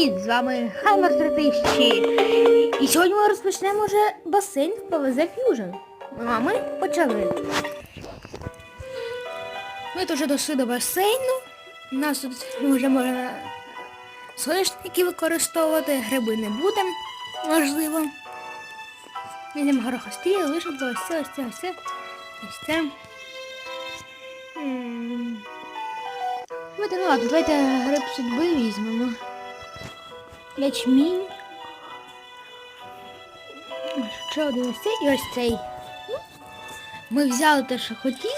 Привіт! З вами Хаймер 3000. І сьогодні ми розпочнемо вже басейн в ПВЗ Fusion. А ми почали. Ми тут вже дійшли до басейну. У нас тут вже можна соняшники використовувати, гриби не будемо, можливо. Візьмемо горохострі, лишимо ось це, ось це, ось це. Ось це. Ну ладно, давайте гриб судьби візьмемо. Ячмінь. Ще один ось цей і ось цей. Ми взяли те, що хотіли,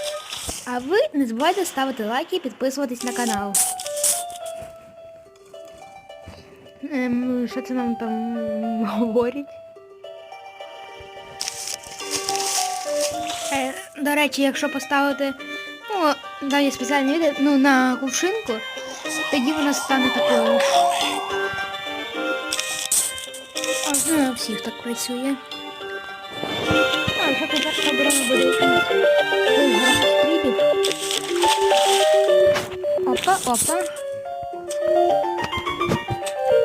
а ви не забувайте ставити лайки і підписуватись на канал. Ем, що це нам там говорять? Е, до речі, якщо поставити, ну, там спеціальне відео, ну, на кувшинку, тоді вона стане такою. Ну, у всіх так працює. А, ти перша оборона буде стрібів. Опа, опа.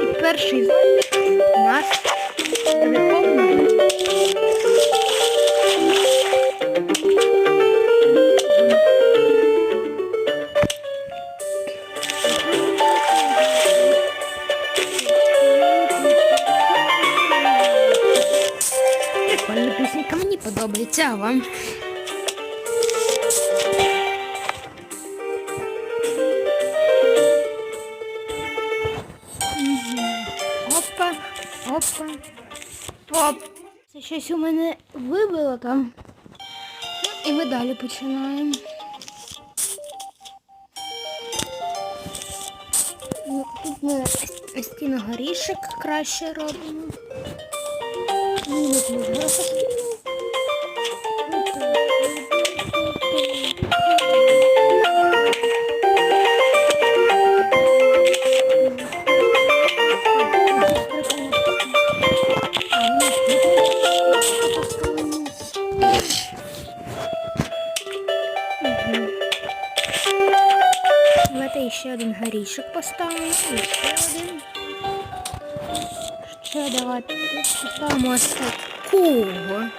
І перший зомбі у нас повний. Мгм. Опа, опа, оп. Це щось у мене вибило там. Ну, і ми далі починаємо. Ну, Тут ми стіну горішок краще робимо. Ну, от ми поставимо ось такого.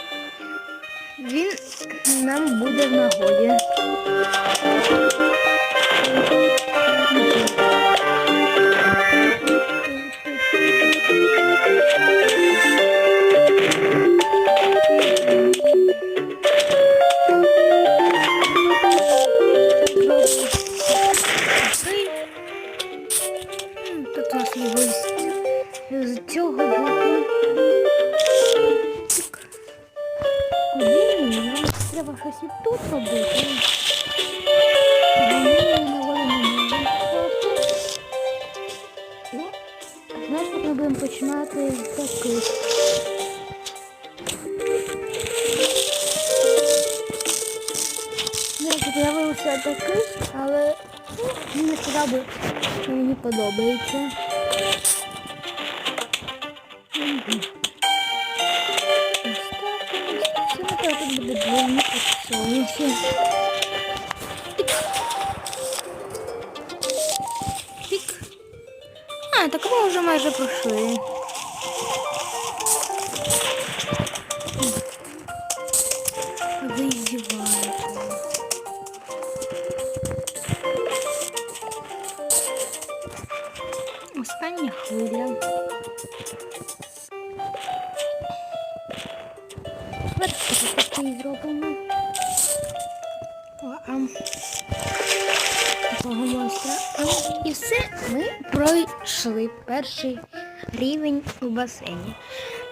Речі, такий, але ну, не сказав би, що мені подобається. А, так ми вже майже пройшли. Ось такий зробимо. Такого монстра. І все, ми пройшли перший рівень у басейні.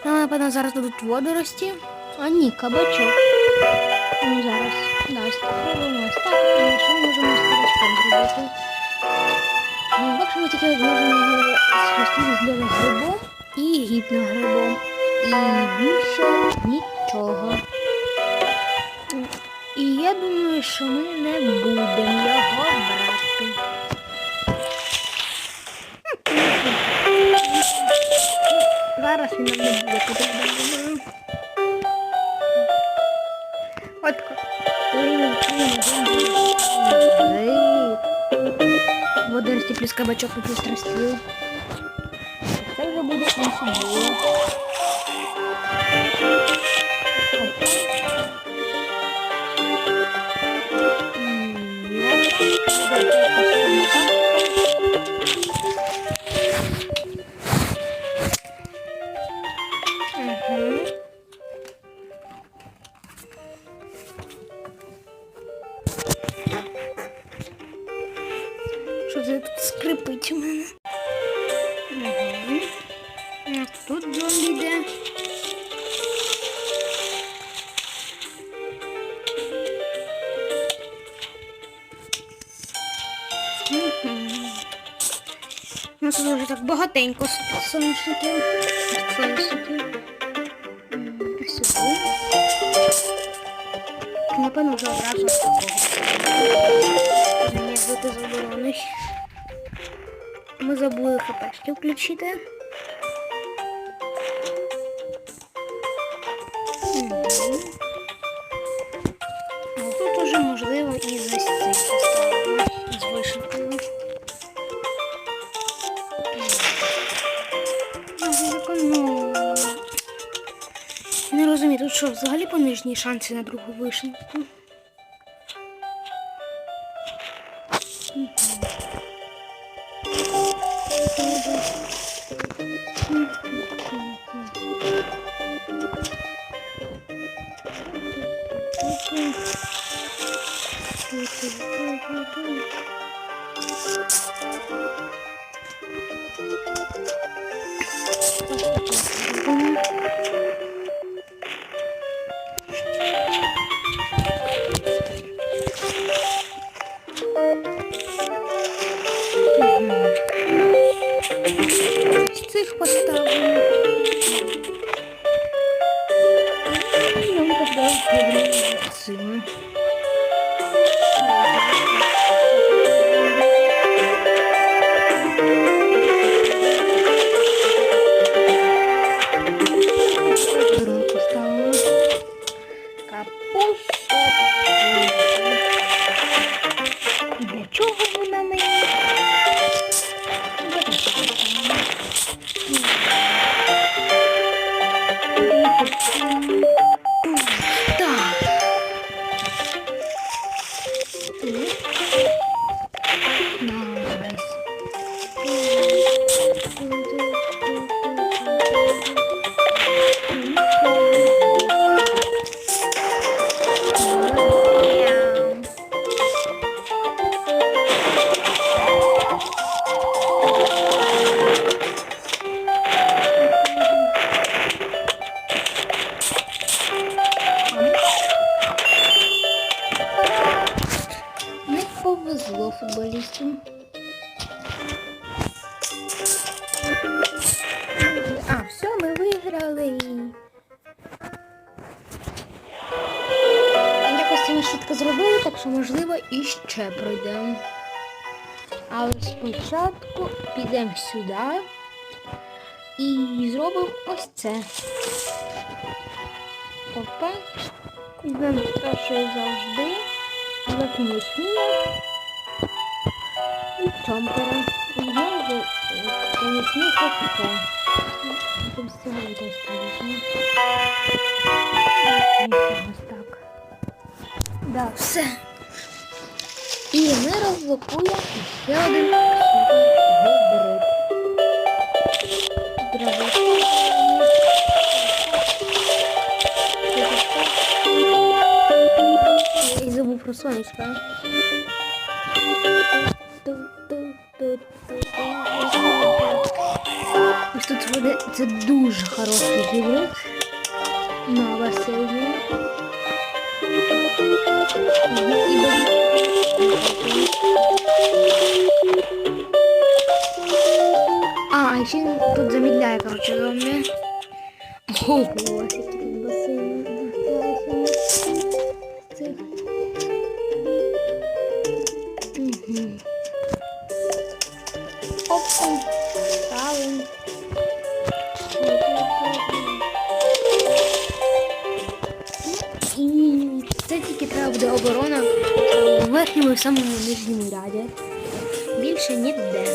Нам, напевно, зараз будуть водорості. А ні, кабачок. Ну, зараз. Да, ось так. І що ми можемо з кабачком зробити? Ну, Якщо ми тільки можемо його схрестити з грибом і гіпногрибом. І більше нічого. І я думаю, що ми не будемо його брати. Зараз він не буде потрібен. думаю. От Водорості плюс кабачок плюс розстріл. це вже буде інше Що це тут скрипить у мене? Угу. Тут зомбі йде. У вже так багатенько соняшників. Соняшників. Сюди. Напевно, вже одразу такого. Мені бути заборонить. Ми забули хпшки включити. Ну, Тут уже можливо і за що, взагалі понижні шанси на другу вишеньку? Повезло. А, все, ми виграли. Якось ми швидко зробили, так що можливо і ще пройдемо. Але спочатку підемо сюди і зробимо ось це. Опа. Візьмемо те, що завжди. Смію і чомпера. І знову помічник таке. Потім з цього теж візьму. Ось так. Да, все. І ми розблокуємо ще один гібрид. Я і забув про сонечко. Ось тут буде це дуже хороший гібрид. Нова серія. І А, ще тут замедляє, короче, зомбі. Ого, тут басейн. Тобто, коробку. Ставим. І це тільки треба буде оборона в верхньому і самому нижньому ряді. Більше ніде.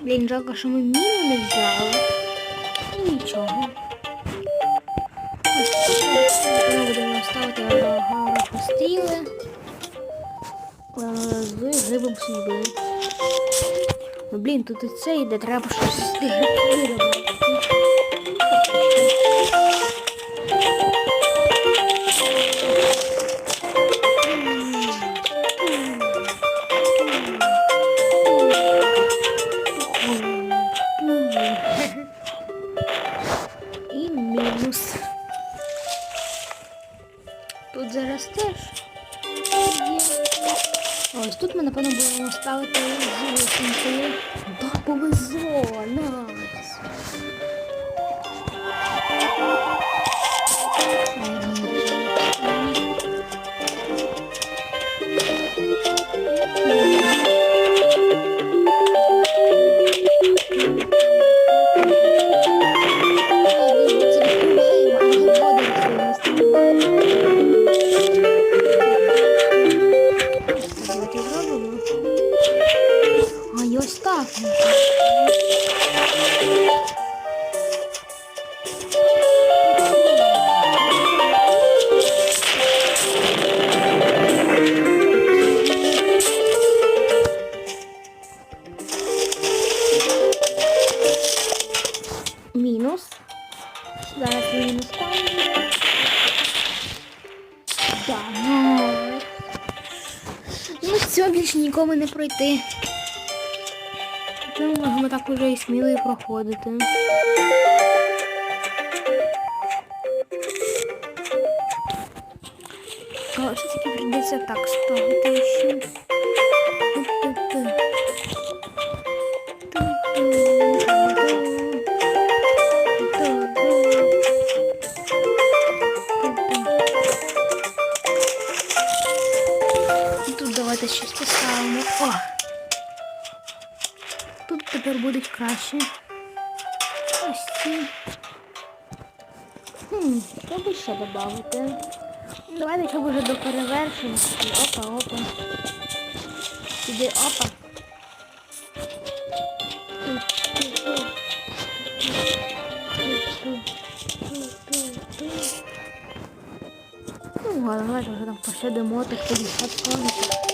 Блін, жалко, що ми міну не взяли. І нічого. Ми будемо ставити гарочку з грибом судьби. Ну блін, тут і це йде, треба щось з нікому не пройти. Ми можемо так уже і сміло і проходити. А все таки прийдеться так ставити ще. Давайте щось поставимо. О! Тут тепер будуть краще. Ось ці. Хм, що би ще додати? Давайте щоб вже до перевершення. Опа, опа. Сюди опа. Ну, ладно, давайте вже там посидимо, так тоді відконити.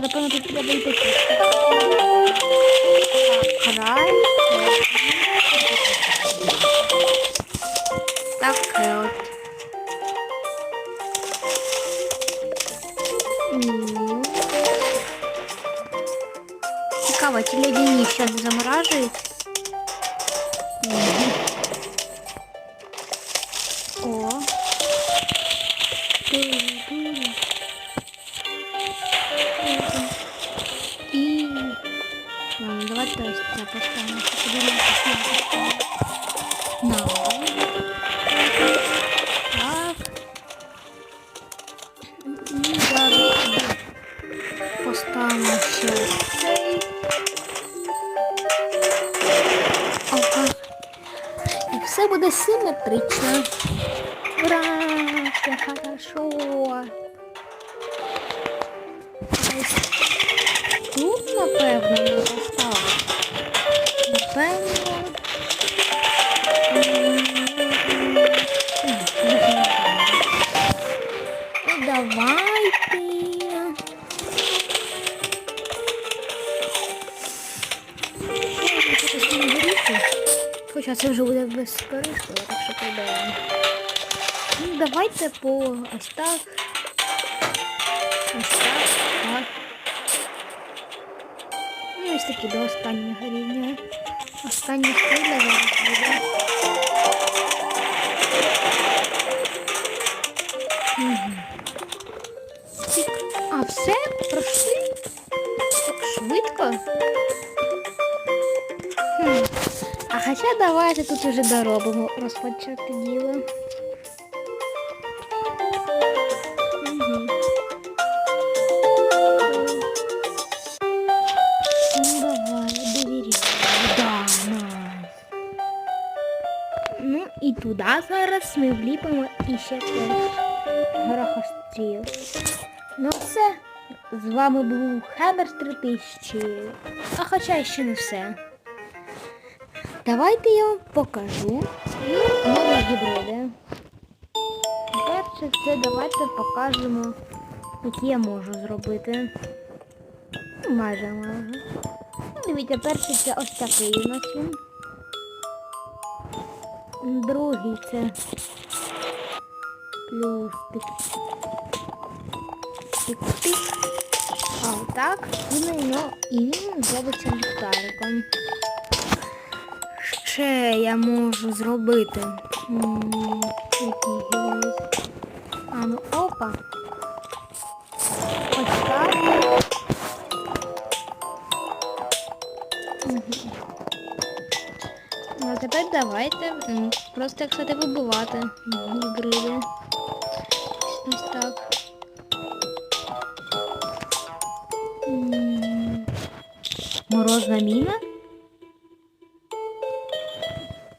напевно, тут треба йти. Так, край. Так, от. М. Цікаво, ті ледяні ще не заморажують? Хоча це вже буде безкорисно, так що придає. Ну, давайте по ось так. Ось так. Так. Ну, ось таки до останнього рівня. Остання хвиля зараз буде. А, все? Пройшли? Так швидко? Хоча давайте тут уже доробимо розпочати діло. Ну давай, довіряй. Да, найс. Ну і туди зараз ми вліпимо іще горохостріл. Ну все. З вами був Хемер 3000. А хоча ще не все. Давайте я вам покажу нові гібриди. Перше це давайте покажемо, які я можу зробити. Ну, Майже можу. Дивіться, перший це ось такий у нас він. Другий це плюс тик. Тик-тик. А отак. І на і він зробиться ліхтариком. Ще я можу зробити. А ну опа. Ось. Ну, а тепер давайте просто як сказати вибивати гібриди. Ось так. Морозна міна?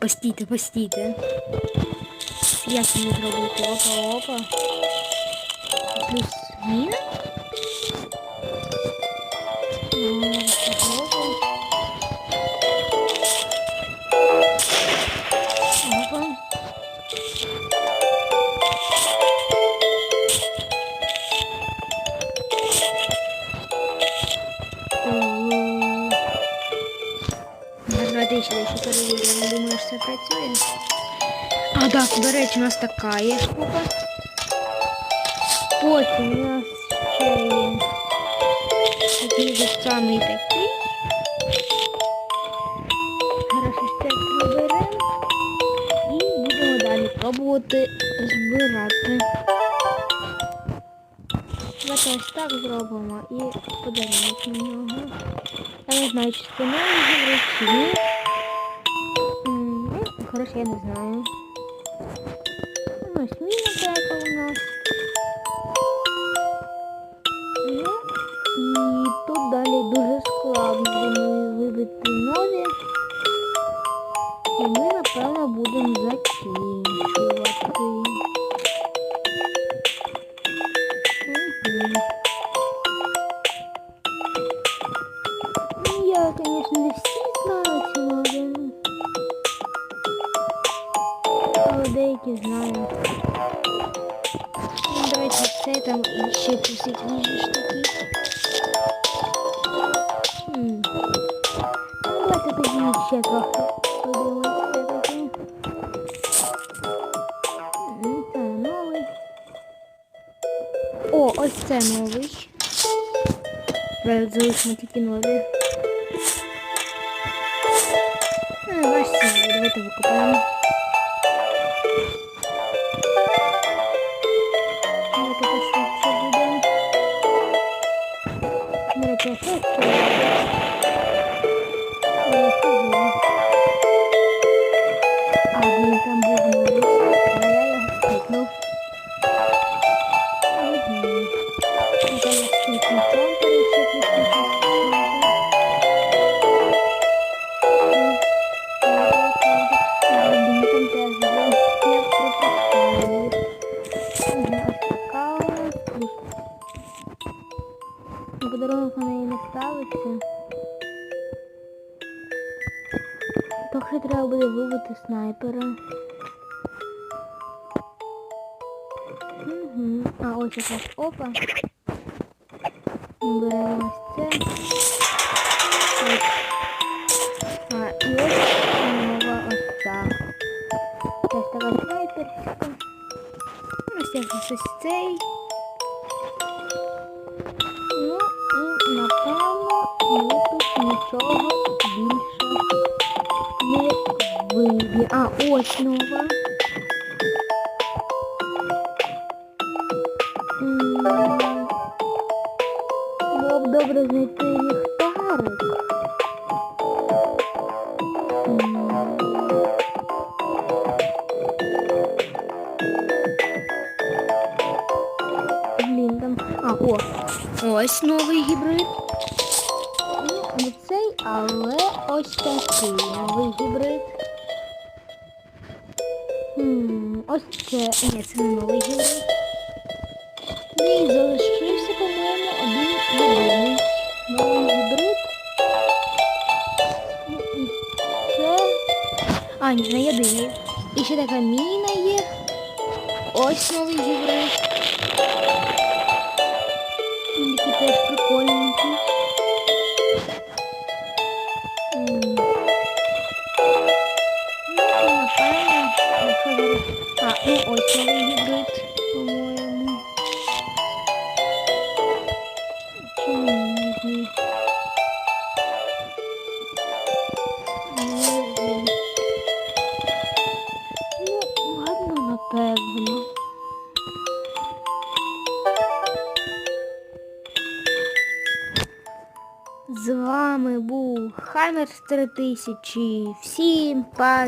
Постійте, постійте. Як її зробити? Опа, опа. Плюс міна? Опа. Так, до речі, у нас така є штука. Потім у нас ще є такий же самий такий. Хорошо, ще приберемо. І будемо далі пробувати збирати. Давайте ось так зробимо і подаємо на нього. Я не знаю, чи новий чи ні. Ну, я не знаю. Я, конечно, не всі знаю ці моди. Але деякі знаю. Ну, до речі, це там ще тусить ніжі ж такі. Хм. Ну, давайте тоді ще трохи це новий. Залишимо тільки нові. Ну, бачите, давайте викопаємо. Поки треба буде вибити снайпера. Угу. А ось якась опа. Беремо ось це. А, і ось нова ось ця. Ось така снайперська. Ось якось ось цей. Ну і напевно ми тут нічого є. А, ось нова. Було б добре знайти ліхтарик. Блін, там... А, о! Ось новий гібрид. Ну, не цей, але ось такий новий гібрид. три тисячі. Всім па...